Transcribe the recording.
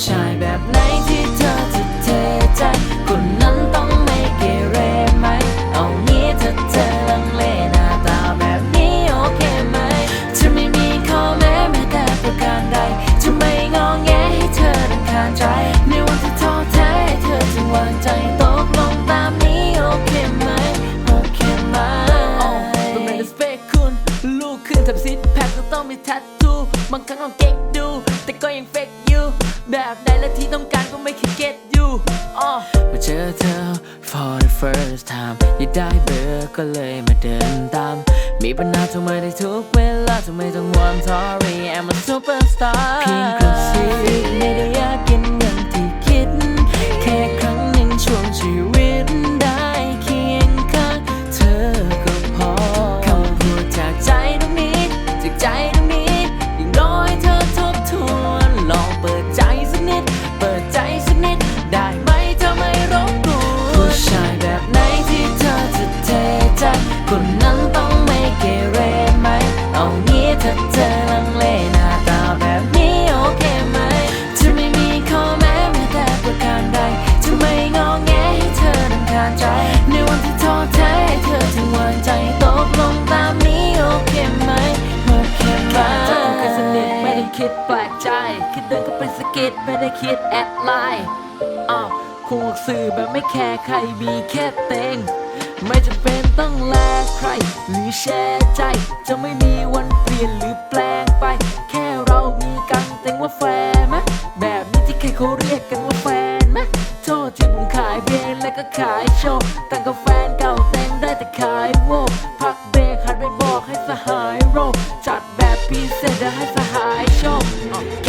ชายแบบไหนที่เธอจะเทใจ คนนั้นต้องไม่เกเรไหม เอางี้ถ้าเธอลังเลหน้าตาแบบนี้โอเคไหม จะไม่มีข้อแม้แม้แต่ประการใด จะไม่งอแงให้เธอรำคาญใจ ในวันที่ท้อแท้ให้เธอจึงวางใจตกลงตามนี้โอเคไหม โอเคไหมเป็นแมนสเปคคุณลูกขึ้นทำซิทแพคก็ต้องมีทัตทูบางครั้งลองเก๊กดู แต่ก็ยังเฟกอยู่ แบบใดและที่ต้องการก็ไม่คิดเก็ตอยู่อ๋อมาเจอเธอ for the first time อยากได้เบอร์ก็เลยมาเดินตาม มีปัญหาทำไมได้ทุกเวลาทำไมต้องวอน sorry I'm a superstar เพียง คิดแปลกใจคิดเดินก็เป็นสกิดไม่ได้คิดแอดไลน์อ้าวคู่สื่อแบบไม่แคร์ใครมีแค่เต็งไม่จำเป็นต้องแลกใคร หรือแชร์ใจ จะไม่มีวันเปลี่ยนหรือแปลงไป แค่เรามีกันแต็งว่าแฟร์ไหมแบบนี้ที่ใครเขาเรียกกันว่าแฟนไหมโทษที่ผมขายเบนและก็ขายโชว์ตั้งกับแฟนเก่าแต็งได้แต่ขายโวพักเบรกหันไปบอกให้สหายโรจัดแบบพิเศษให้สหาย 啊